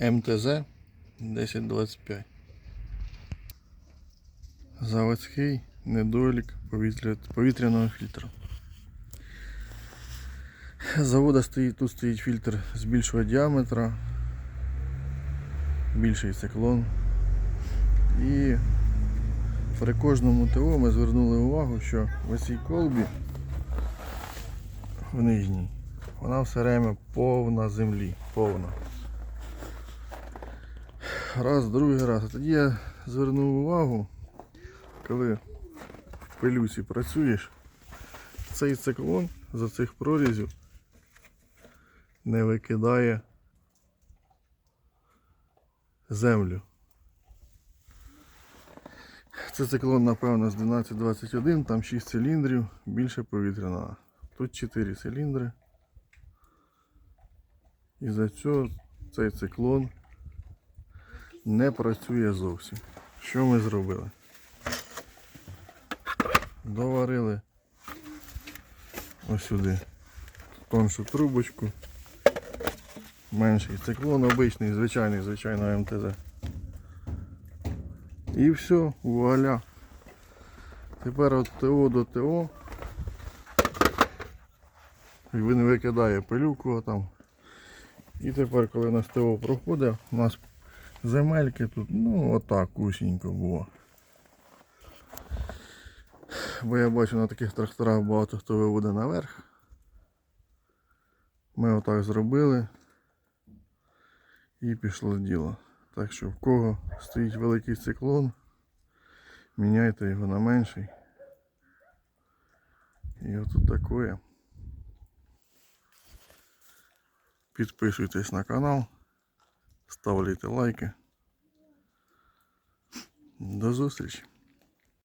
МТЗ 1025. Заводський недолік повітря... повітряного фільтра. Завода стоїть, тут стоїть фільтр з більшого діаметра, більший циклон. І при кожному ТО ми звернули увагу, що в цій колбі в нижній вона все время повна землі, повна. Раз, другий раз. Тоді я звернув увагу, коли в пилюсі працюєш, цей циклон за цих прорізів не викидає землю. Це циклон, напевно, з 1221, там 6 циліндрів, більше повітряна. Тут 4 циліндри. І за цього цей циклон не працює зовсім. Що ми зробили? Доварили ось сюди тоншу трубочку. Менший циклон обичний, звичайний, звичайно МТЗ. І все, вуаля. Тепер от ТО до ТО. Він викидає пилюку там. І тепер, коли у нас ТО проходить, у нас земельки тут, ну отак усінько було. Бо я бачу на таких тракторах багато хто виводить наверх. Ми отак зробили. І пішло діло. Так що в кого стоїть великий циклон, міняйте його на менший. І отут таке. Підписуйтесь на канал, ставляйте лайки. До зустрічі!